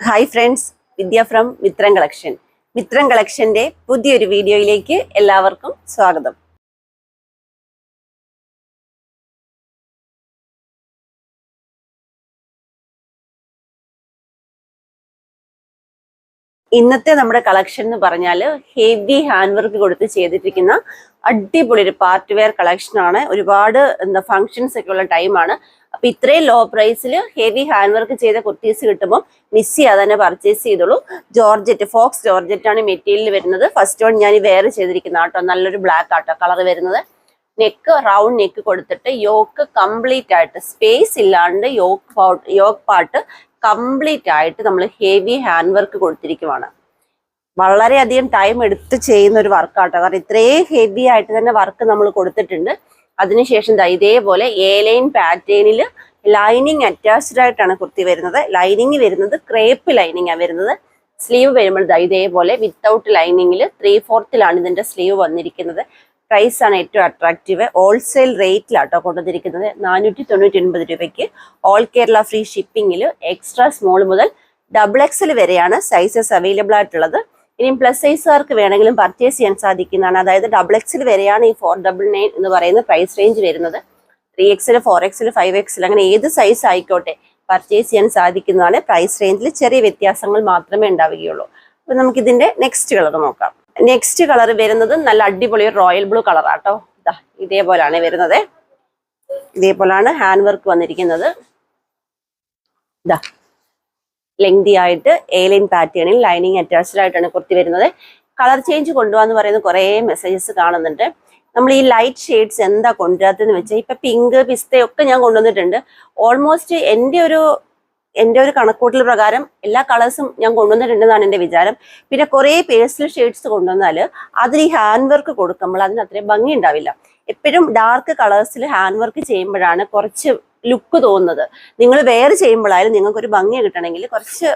Hi friends Vidya from Mithram collection Mithram കളക്ഷന്റെ പുതിയൊരു വീഡിയോയിലേക്ക് എല്ലാവർക്കും സ്വാഗതം. ഇന്നത്തെ നമ്മുടെ കളക്ഷൻ എന്ന് പറഞ്ഞാൽ ഹെവി ഹാൻഡ് വർക്ക് കൊടുത്ത് ചെയ്തിട്ടിരിക്കുന്ന അടിപൊളി ഒരു പാർട്ട് വെയർ കളക്ഷനാണ് ഒരുപാട് എന്താ ഫങ്ഷൻസ് ഒക്കെ ഉള്ള ടൈമാണ് അപ്പൊ ഇത്രയും ലോ പ്രൈസിൽ ഹെവി ഹാൻഡ് വർക്ക് ചെയ്ത കുർത്തീസ് കിട്ടുമ്പോൾ മിസ് ചെയ്യാതെ തന്നെ പർച്ചേസ് ചെയ്തോളൂ. ജോർജറ്റ് ഫോക്സ് ജോർജറ്റ് ആണ് മെറ്റീരിയൽ വരുന്നത്. ഫസ്റ്റ് വൺ ഞാൻ വെയർ ചെയ്തിരിക്കുന്ന ആട്ടോ. നല്ലൊരു ബ്ലാക്ക് ആട്ടോ കളർ വരുന്നത്. നെക്ക് റൗണ്ട് നെക്ക് കൊടുത്തിട്ട് യോക്ക് കംപ്ലീറ്റ് ആയിട്ട് സ്പേസ് ഇല്ലാണ്ട് യോക്ക് യോക്ക് പാർട്ട് കംപ്ലീറ്റ് ആയിട്ട് നമ്മൾ ഹെവി ഹാൻഡ് വർക്ക് കൊടുത്തിരിക്കുവാണ്. വളരെയധികം ടൈം എടുത്ത് ചെയ്യുന്ന ഒരു വർക്കാട്ടോ കാരണം ഇത്രയും ഹെവി ആയിട്ട് തന്നെ വർക്ക് നമ്മൾ കൊടുത്തിട്ടുണ്ട്. അതിനുശേഷം ഇതേപോലെ എ ലൈൻ പാറ്റേണിൽ ലൈനിങ് അറ്റാച്ച്ഡ് ആയിട്ടാണ് കുർത്തി വരുന്നത്. ലൈനിങ് വരുന്നത് ക്രേപ്പ് ലൈനിങ് ആണ് വരുന്നത്. സ്ലീവ് വരുമ്പോൾ ഇതേപോലെ വിത്തൗട്ട് ലൈനിങ്ങിൽ ത്രീ ഫോർത്തിലാണ് ഇതിന്റെ സ്ലീവ് വന്നിരിക്കുന്നത്. പ്രൈസ് ആണ് ഏറ്റവും അട്രാക്റ്റീവ് ഹോൾസെയിൽ റേറ്റിലാട്ടോ കൊണ്ടുവന്നിരിക്കുന്നത്. നാനൂറ്റി തൊണ്ണൂറ്റി ഒൻപത് രൂപയ്ക്ക് ഓൾ കേരള ഫ്രീ ഷിപ്പിങ്ങിൽ എക്സ്ട്രാ സ്മോൾ മുതൽ ഡബിൾ എക്സൽ വരെയാണ് സൈസസ് അവൈലബിൾ ആയിട്ടുള്ളത്. ഇനിയും പ്ലസ് സൈസുകാർക്ക് വേണമെങ്കിലും പർച്ചേസ് ചെയ്യാൻ സാധിക്കുന്നതാണ്. അതായത് ഡബിൾ എക്സിൽ വരെയാണ് ഈ ഫോർ ഡബിൾ നയൻ എന്ന് പറയുന്ന പ്രൈസ് റേഞ്ച് വരുന്നത്. ത്രീ എക്സിൽ ഫോർ എക്സിൽ ഫൈവ് എക്സിൽ അങ്ങനെ ഏത് സൈസ് ആയിക്കോട്ടെ പർച്ചേസ് ചെയ്യാൻ സാധിക്കുന്നതാണ്. പ്രൈസ് റേഞ്ചിൽ ചെറിയ വ്യത്യാസങ്ങൾ മാത്രമേ ഉണ്ടാവുകയുള്ളൂ. അപ്പൊ നമുക്ക് ഇതിന്റെ നെക്സ്റ്റ് കളർ നോക്കാം. നെക്സ്റ്റ് കളർ വരുന്നത് നല്ല അടിപൊളി റോയൽ ബ്ലൂ കളറാട്ടോ ഇതാ ഇതേപോലാണ് വരുന്നത്. ഇതേപോലാണ് ഹാൻഡ് വർക്ക് വന്നിരിക്കുന്നത്. ഇതാ ലെങ്തി ആയിട്ട് ഏലൈൻ പാറ്റേണിൽ ലൈനിങ് അറ്റാച്ച്ഡ് ആയിട്ടാണ് കുർത്തി വരുന്നത്. കളർ ചേഞ്ച് കൊണ്ടുപോകാന്ന് പറയുന്ന കുറേ മെസ്സേജസ് കാണുന്നുണ്ട്. നമ്മൾ ഈ ലൈറ്റ് ഷെയ്ഡ്സ് എന്താ കൊണ്ടുവരാത്തതെന്ന് വെച്ചാൽ ഇപ്പൊ പിങ്ക് പിസ്തയൊക്കെ ഞാൻ കൊണ്ടുവന്നിട്ടുണ്ട്. ഓൾമോസ്റ്റ് എന്റെ ഒരു എന്റെ ഒരു കണക്കൂട്ടൽ പ്രകാരം എല്ലാ കളേഴ്സും ഞാൻ കൊണ്ടുവന്നിട്ടുണ്ടെന്നാണ് എന്റെ വിചാരം. പിന്നെ കുറേ പേസ്റ്റൽ ഷെയ്ഡ്സ് കൊണ്ടുവന്നാൽ അതിന് ഈ ഹാൻഡ് വർക്ക് കൊടുക്കുമ്പോൾ അതിന് അത്രയും ഭംഗി ഉണ്ടാവില്ല. എപ്പോഴും ഡാർക്ക് കളേഴ്സിൽ ഹാൻഡ് വർക്ക് ചെയ്യുമ്പോഴാണ് കുറച്ച് ലുക്ക് തോന്നുന്നത്. നിങ്ങൾ വേറെ ചെയ്യുമ്പോഴായാലും നിങ്ങൾക്ക് ഒരു ഭംഗി കിട്ടണമെങ്കിൽ കുറച്ച്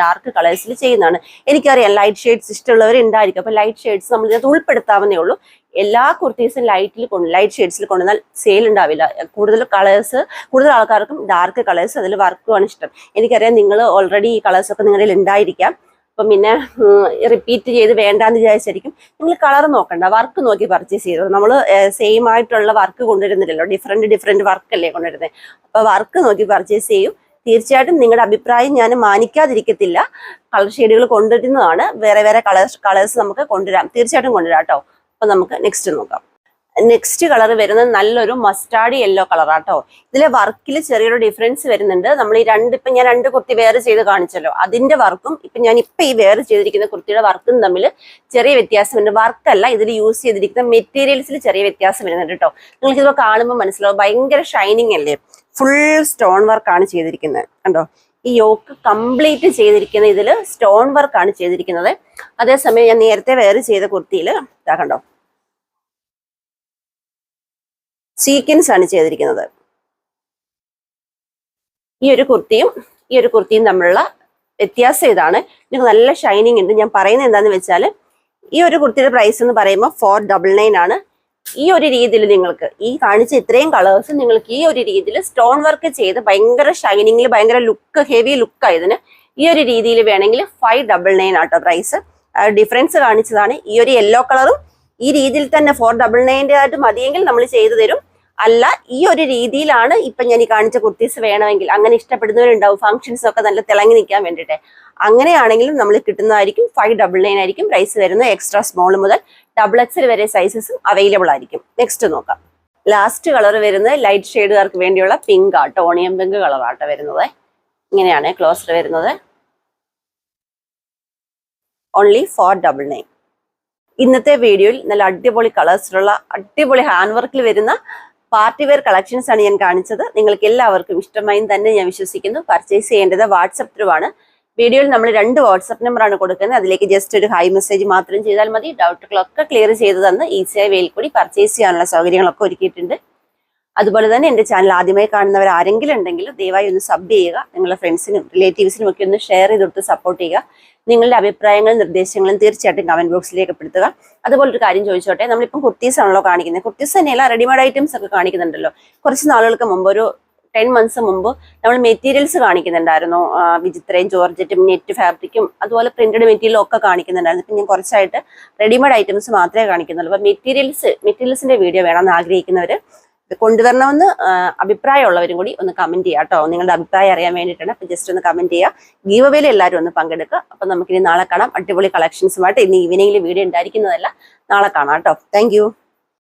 ഡാർക്ക് കളേഴ്സിൽ ചെയ്യുന്നതാണ്. എനിക്കറിയാം ലൈറ്റ് ഷെയ്ഡ്സ് ഇഷ്ടമുള്ളവർ ഉണ്ടായിരിക്കും അപ്പൊ ലൈറ്റ് ഷെയ്ഡ്സ് നമ്മൾ ഇതിനകത്ത് ഉൾപ്പെടുത്താവുന്നേ ഉള്ളൂ. എല്ലാ കുർത്തീസും ലൈറ്റിൽ കൊണ്ട് ലൈറ്റ് ഷെയ്ഡ്സിൽ കൊണ്ടുവന്നാൽ സെയിൽ ഉണ്ടാവില്ല. കൂടുതൽ കളേഴ്സ് കൂടുതൽ ആൾക്കാർക്കും ഡാർക്ക് കളേഴ്സ് അതിൽ വർക്കുമാണ് ഇഷ്ടം. എനിക്കറിയാം നിങ്ങൾ ഓൾറെഡി ഈ കളേഴ്സ് ഒക്കെ നിങ്ങളിൽ ഉണ്ടായിരിക്കാം. അപ്പം പിന്നെ റിപ്പീറ്റ് ചെയ്ത് വേണ്ടാന്ന് വിചാരിച്ചായിരിക്കും. നിങ്ങൾ കളർ നോക്കണ്ട വർക്ക് നോക്കി പർച്ചേസ് ചെയ്തു. നമ്മൾ സെയിം ആയിട്ടുള്ള വർക്ക് കൊണ്ടുവരുന്നില്ലല്ലോ. ഡിഫറെന്റ് ഡിഫറെന്റ് വർക്ക് അല്ലേ കൊണ്ടുവരുന്നത് അപ്പോൾ വർക്ക് നോക്കി പർച്ചേസ് ചെയ്യും. തീർച്ചയായിട്ടും നിങ്ങളുടെ അഭിപ്രായം ഞാൻ മാനിക്കാതിരിക്കത്തില്ല. കളർ ഷെയ്ഡുകൾ കൊണ്ടുവരുന്നതാണ്. വേറെ വേറെ കളേഴ്സ് കളേഴ്സ് നമുക്ക് കൊണ്ടുവരാം. തീർച്ചയായിട്ടും കൊണ്ടുവരാം കേട്ടോ. അപ്പം നമുക്ക് നെക്സ്റ്റ് നോക്കാം. നെക്സ്റ്റ് കളർ വരുന്നത് നല്ലൊരു മസ്റ്റാർഡ് യെല്ലോ കളറാട്ടോ ഇതിലെ വർക്കിൽ ചെറിയൊരു ഡിഫറൻസ് വരുന്നുണ്ട്. നമ്മൾ ഈ രണ്ട് ഇപ്പൊ ഞാൻ രണ്ട് കുർത്തി വേറെ ചെയ്ത് കാണിച്ചല്ലോ. അതിന്റെ വർക്കും ഇപ്പൊ ഞാൻ ഇപ്പൊ ഈ വേറെ ചെയ്തിരിക്കുന്ന കുർത്തിയുടെ വർക്കും തമ്മിൽ ചെറിയ വ്യത്യാസമുണ്ട്. വർക്കല്ല ഇതിൽ യൂസ് ചെയ്തിരിക്കുന്ന മെറ്റീരിയൽസിൽ ചെറിയ വ്യത്യാസം വരുന്നുണ്ട് കേട്ടോ നിങ്ങൾക്ക് ഇതിപ്പോ കാണുമ്പോൾ മനസ്സിലാവും. ഭയങ്കര ഷൈനിങ് അല്ലേ? ഫുൾ സ്റ്റോൺ വർക്കാണ് ചെയ്തിരിക്കുന്നത്. കണ്ടോ? ഈ യോക്ക് കംപ്ലീറ്റ് ചെയ്തിരിക്കുന്ന ഇതിൽ സ്റ്റോൺ വർക്കാണ് ചെയ്തിരിക്കുന്നത്. അതേസമയം ഞാൻ നേരത്തെ വേറെ ചെയ്ത കുർത്തിയിൽ ഇതാ കണ്ടോ? സീക്വൻസ് ആണ് ചെയ്തിരിക്കുന്നത്. ഈ ഒരു കുർത്തിയും ഈ ഒരു കുർത്തിയും തമ്മിലുള്ള വ്യത്യാസം ഇതാണ്. നിങ്ങൾക്ക് നല്ല ഷൈനിങ് ഉണ്ട്. ഞാൻ പറയുന്നത് എന്താന്ന് വെച്ചാൽ ഈ ഒരു കുർത്തിയുടെ പ്രൈസ് എന്ന് പറയുമ്പോൾ ഫോർ ഡബിൾ നയൻ ആണ്. ഈ ഒരു രീതിയിൽ നിങ്ങൾക്ക് ഈ കാണിച്ച ഇത്രയും കളേഴ്സ് നിങ്ങൾക്ക് ഈ ഒരു രീതിയിൽ സ്റ്റോൺ വർക്ക് ചെയ്ത് ഭയങ്കര ഷൈനിങ്ങിൽ ഭയങ്കര ലുക്ക് ഹെവി ലുക്കാണ് ഇതിന് ഈ ഒരു രീതിയിൽ വേണമെങ്കിൽ ഫൈവ് ഡബിൾ നയൻ ആട്ടോ പ്രൈസ് ഡിഫറൻസ് കാണിച്ചതാണ്. ഈ ഒരു യെല്ലോ കളറും ഈ രീതിയിൽ തന്നെ ഫോർ ഡബിൾ നയന്റെ ആയിട്ട് മതിയെങ്കിൽ നമ്മൾ ചെയ്തു തരും. അല്ല ഈ ഒരു രീതിയിലാണ് ഇപ്പൊ ഞാൻ ഈ കാണിച്ച കുർത്തീസ് വേണമെങ്കിൽ. അങ്ങനെ ഇഷ്ടപ്പെടുന്നവരുണ്ടാവും ഫംഗ്ഷൻസ് ഒക്കെ നല്ല തിളങ്ങി നിൽക്കാൻ വേണ്ടിയിട്ട്. അങ്ങനെയാണെങ്കിലും നമ്മൾ കിട്ടുന്നതായിരിക്കും ഫൈവ് ഡബിൾ നയൻ ആയിരിക്കും. പ്രൈസ് വരുന്നത് എക്സ്ട്രാ സ്മോൾ മുതൽ ഡബിൾ എക്സൽ വരെ സൈസസും അവൈലബിൾ ആയിരിക്കും. നെക്സ്റ്റ് നോക്കാം. ലാസ്റ്റ് കളർ വരുന്നത് ലൈറ്റ് ഷെയ്ഡുകാർക്ക് വേണ്ടിയുള്ള പിങ്ക് ആട്ടോ ഓണിയം പിങ്ക് കളറാട്ടോ വരുന്നത്. ഇങ്ങനെയാണ് ക്ലോസർ വരുന്നത്. ഓൺലി ഫോർ ഡബിൾ നയൻ ഇന്നത്തെ വീഡിയോയിൽ നല്ല അടിപൊളി കളേഴ്സിലുള്ള അടിപൊളി ഹാൻഡ് വർക്കിൽ വരുന്ന പാർട്ടി വെയർ കളക്ഷൻസ് ആണ് ഞാൻ കാണിച്ചത്. നിങ്ങൾക്ക് എല്ലാവർക്കും ഇഷ്ടമായും തന്നെ ഞാൻ വിശ്വസിക്കുന്നു. പർച്ചേസ് ചെയ്യേണ്ടത് വാട്സപ്പ് ത്രൂ ആണ്. വീഡിയോയിൽ നമ്മൾ രണ്ട് വാട്സപ്പ് നമ്പറാണ് കൊടുക്കുന്നത്. അതിലേക്ക് ജസ്റ്റ് ഒരു ഹൈ മെസ്സേജ് മാത്രം ചെയ്താൽ മതി. ഡൗട്ടുകളൊക്കെ ക്ലിയർ ചെയ്ത് തന്ന് ഈസിയായി വെയിൽ കൂടി പർച്ചേസ് ചെയ്യാനുള്ള സൗകര്യങ്ങളൊക്കെ ഒരുക്കിയിട്ടുണ്ട്. അതുപോലെ തന്നെ എന്റെ ചാനൽ ആദ്യമായി കാണുന്നവർ ആരെങ്കിലും ഉണ്ടെങ്കിൽ ദയവായി ഒന്ന് സബ് ചെയ്യുക നിങ്ങളുടെ ഫ്രണ്ട്സിനും റിലേറ്റീവ്സിനും ഒക്കെ ഒന്ന് ഷെയർ ചെയ്ത് കൊടുത്ത് സപ്പോർട്ട് ചെയ്യുക. നിങ്ങളുടെ അഭിപ്രായങ്ങളും നിർദ്ദേശങ്ങളും തീർച്ചയായിട്ടും കമന്റ് ബോക്സിൽ രേഖപ്പെടുത്തുക. അതുപോലെ ഒരു കാര്യം ചോദിച്ചോട്ടെ നമ്മളിപ്പം കുർത്തീസ് ആണല്ലോ കാണിക്കുന്നത്. കുർത്തീസ് തന്നെയല്ല റെഡിമെയ്ഡ് ഐറ്റംസ് ഒക്കെ കാണിക്കുന്നുണ്ടല്ലോ. കുറച്ച് നാളുകൾക്ക് മുമ്പ് ഒരു ടെൻ മന്ത്സ് മുമ്പ് നമ്മൾ മെറ്റീരിയൽസ് കാണിക്കുന്നുണ്ടായിരുന്നു. വിചിത്രയും ജോർജറ്റും നെറ്റ് ഫാബ്രിക്കും അതുപോലെ പ്രിന്റഡ് മെറ്റീരിയലും ഒക്കെ കാണിക്കുന്നുണ്ടായിരുന്നു. ഇപ്പം ഞാൻ കുറച്ചായിട്ട് റെഡിമെയ്ഡ് ഐറ്റംസ് മാത്രമേ കാണിക്കുന്നുള്ളൂ. അപ്പം മെറ്റീരിയൽസ് മെറ്റീരിയൽസിന്റെ വീഡിയോ വേണമെന്ന് ആഗ്രഹിക്കുന്നവർ കൊണ്ടുവരണമെന്ന് അഭിപ്രായമുള്ളവരും കൂടി ഒന്ന് കമന്റ് ചെയ്യുക കേട്ടോ. നിങ്ങളുടെ അഭിപ്രായം അറിയാൻ വേണ്ടിയിട്ടാണ്. അപ്പം ജസ്റ്റ് ഒന്ന് കമന്റ് ചെയ്യുക. ഗീവ് അവേയിൽ എല്ലാവരും ഒന്ന് പങ്കെടുക്കുക. അപ്പം നമുക്കിനി നാളെ കാണാം. അടിപൊളി കളക്ഷൻസുമായിട്ട് ഇന്ന് ഈവനിങ്ങിൽ വീഡിയോ ഉണ്ടായിരിക്കുന്നതല്ല. നാളെ കാണാം കേട്ടോ. താങ്ക്